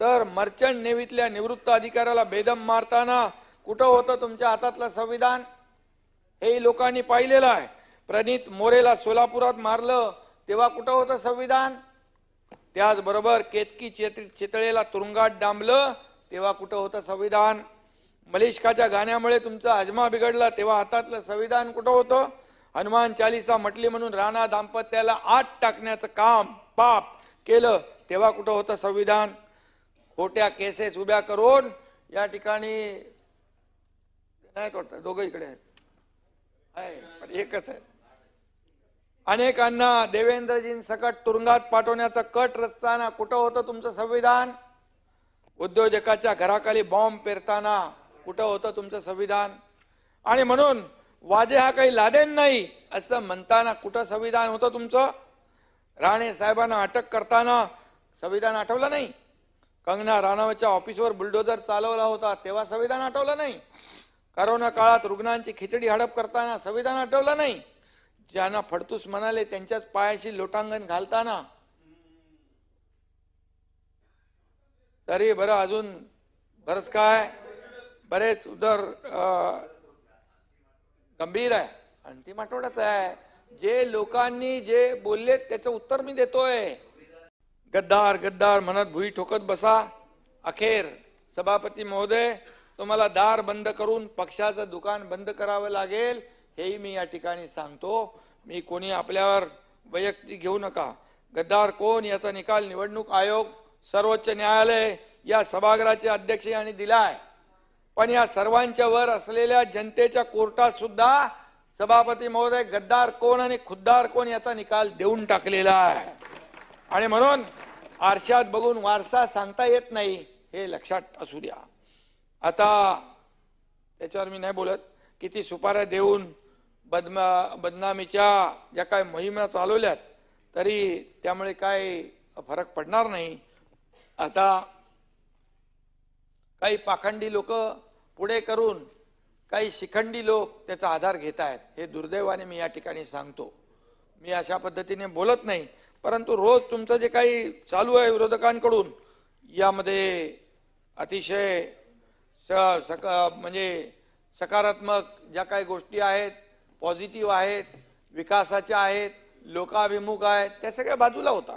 तर मर्चंट नेव्हीतल्या निवृत्त अधिकाऱ्याला बेदम मारताना कुठं होतं तुमच्या हातातलं संविधान? हे लोकांनी पाहिलेलं आहे. प्रणित मोरेला सोलापुरात मारलं तेव्हा कुठं होतं संविधान? त्याचबरोबर केतकी चेत- चितळेला तुरुंगात डांबलं तेव्हा कुठं होतं संविधान? मलिष्काच्या गाण्यामुळे तुमचा हजमा बिघडला तेव्हा हातातलं संविधान कुठं होतं? हनुमान चालिसा म्हटली म्हणून राणा दाम्पत्याला आत टाकण्याचं काम पाप केलं तेव्हा कुठं होतं संविधान? खोट्या केसेस उभ्या करून या ठिकाणी नाही वाटतं दोघं इकडे आहेत. पण एकच आहे. अनेकांना देवेंद्रजींसकट तुरुंगात पाठवण्याचा कट रचताना कुठं होतं तुमचं संविधान? उद्योजकाच्या घराखाली बॉम्ब पेरताना कुठं होतं तुमचं संविधान? आणि म्हणून वाजे हा काही लादेन नाही असं म्हणताना कुठं संविधान होतं तुमचं? राणे साहेबांना अटक करताना संविधान आठवलं नाही? कंगना राणावतच्या ऑफिसवर बुलडोजर चालवला होता तेव्हा संविधान आठवलं नाही. करोना काळात रुग्णांची खिचडी हडप करताना संविधान आठवलं नाही. ज्यांना फडतूस म्हणाले त्यांच्याच पायाशी लोटांगण घालताना. तरी बरं अजून बरंच काय? बरेच उदर गंभीर आहे. अंतिम आठवड्यात आहे. जे लोकांनी जे बोलले त्याचं उत्तर मी देतोय. गद्दार गद्दार म्हणत भुई ठोकत बसा. अखेर सभापती महोदय तुम्हाला दार बंद करून पक्षाचं दुकान बंद करावं लागेल हेही मी या ठिकाणी सांगतो. मी कोणी आपल्यावर वैयक्तिक घेऊ नका. गद्दार कोण याचा निकाल निवडणूक आयोग सर्वोच्च न्यायालय या सभागृहाचे अध्यक्ष यांनी दिलाय. पण या सर्वांच्या वर असलेल्या जनतेच्या कोर्टात सुद्धा सभापती महोदय गद्दार कोण आणि खुद्दार कोण याचा निकाल देऊन टाकलेला आहे. आणि म्हणून आरशात बघून वारसा सांगता येत नाही हे लक्षात असू द्या. आता त्याच्यावर मी नाही बोलत किती सुपाऱ्या देऊन बदमा बदनामीच्या ज्या काय मोहिमा चालवल्यात तरी त्यामुळे काय फरक पडणार नाही. आता काही पाखंडी लोक पुढे करून काही शिखंडी लोक त्याचा आधार घेत आहेत हे दुर्दैवाने मी या ठिकाणी सांगतो. मी अशा पद्धतीने बोलत नाही परंतु रोज तुमचं जे काही चालू आहे विरोधकांकडून यामध्ये अतिशय स सक म्हणजे सकारात्मक ज्या काही गोष्टी आहेत पॉझिटिव्ह आहेत विकासाच्या आहेत लोकाभिमुख आहेत त्या सगळ्या बाजूला होतात.